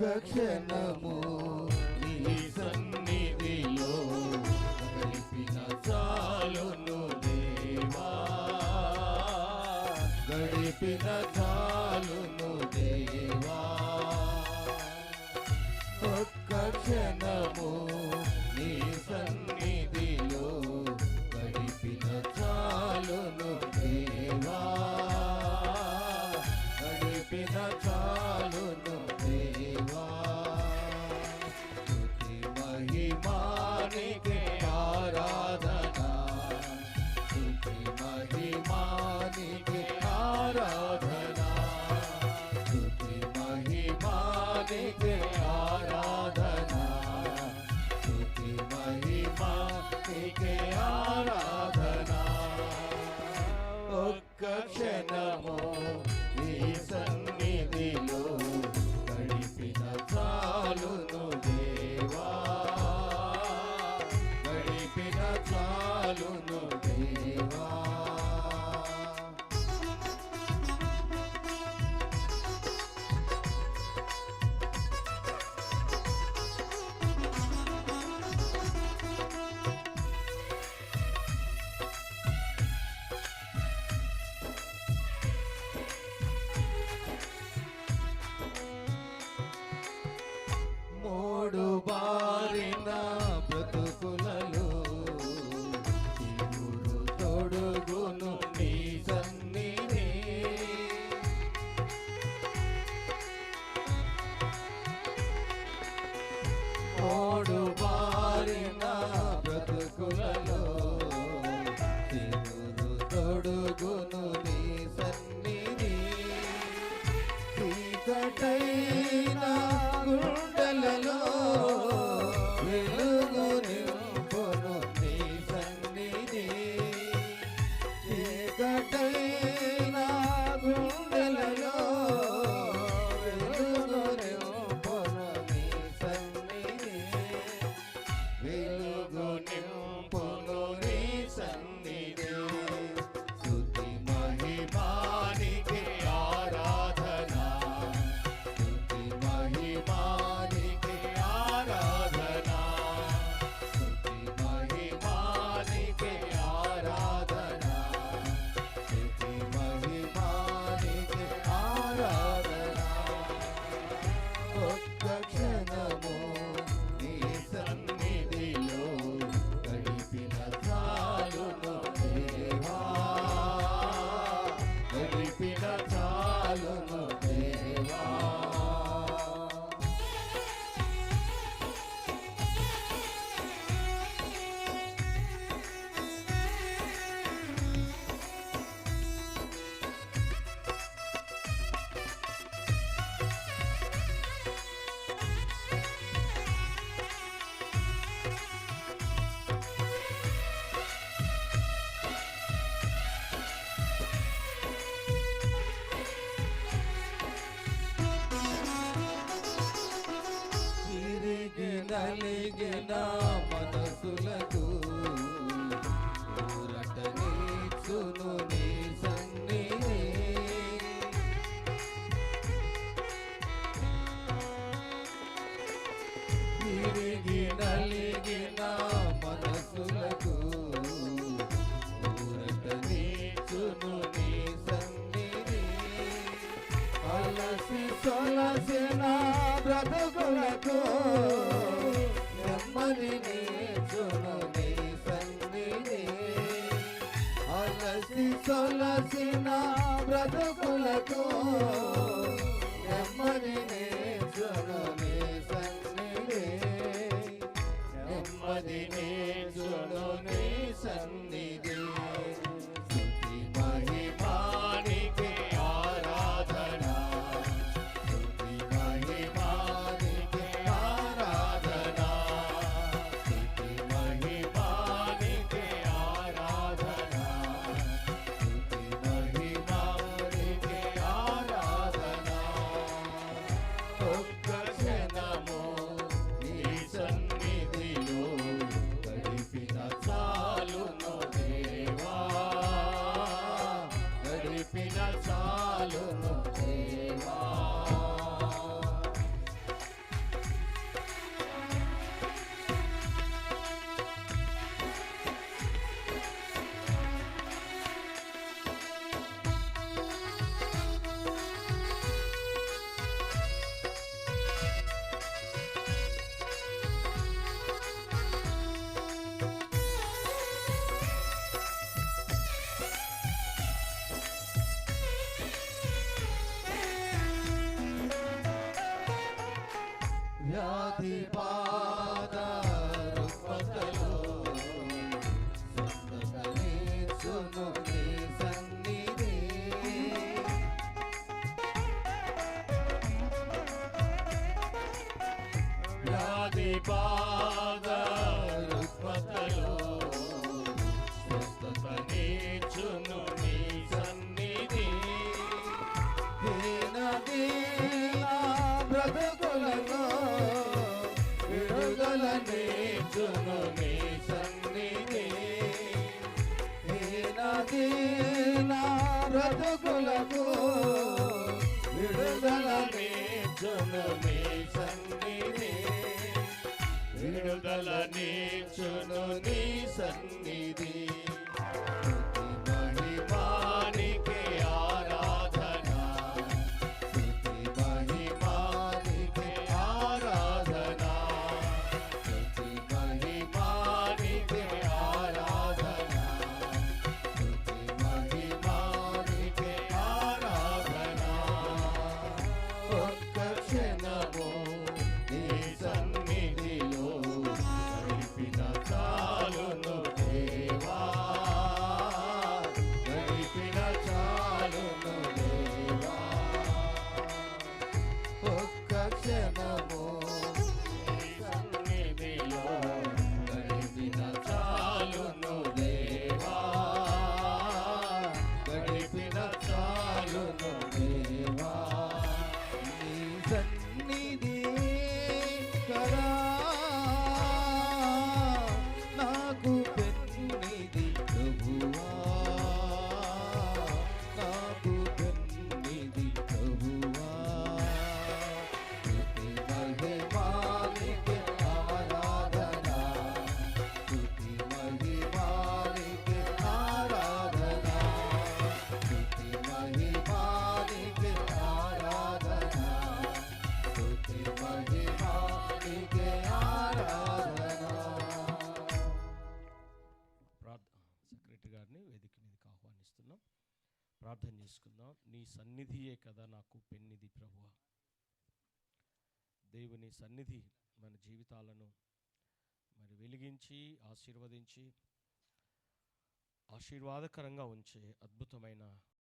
ఒక్క క్షణము ఆరాధన. ఒక్క క్షణము నాకు నెమ్మది నీ సన్నిధి అలసి సొలసిన బ్రతుకులకు నెమ్మది నీ సన్నిధి నెమ్మది నీ సన్నిధి నుంచి నా బ్రతుకులకు విడుదల నేర్చును మీ సన్నిధి విడుదల నేర్చును నీ ప్రార్థన చేసుకుందాం. నీ సన్నిధియే కదా నాకు పెన్నిది ప్రభువ. దేవుని సన్నిధి మన జీవితాలను మరి వెలిగించి ఆశీర్వదించి ఆశీర్వాదకరంగా ఉంచే అద్భుతమైన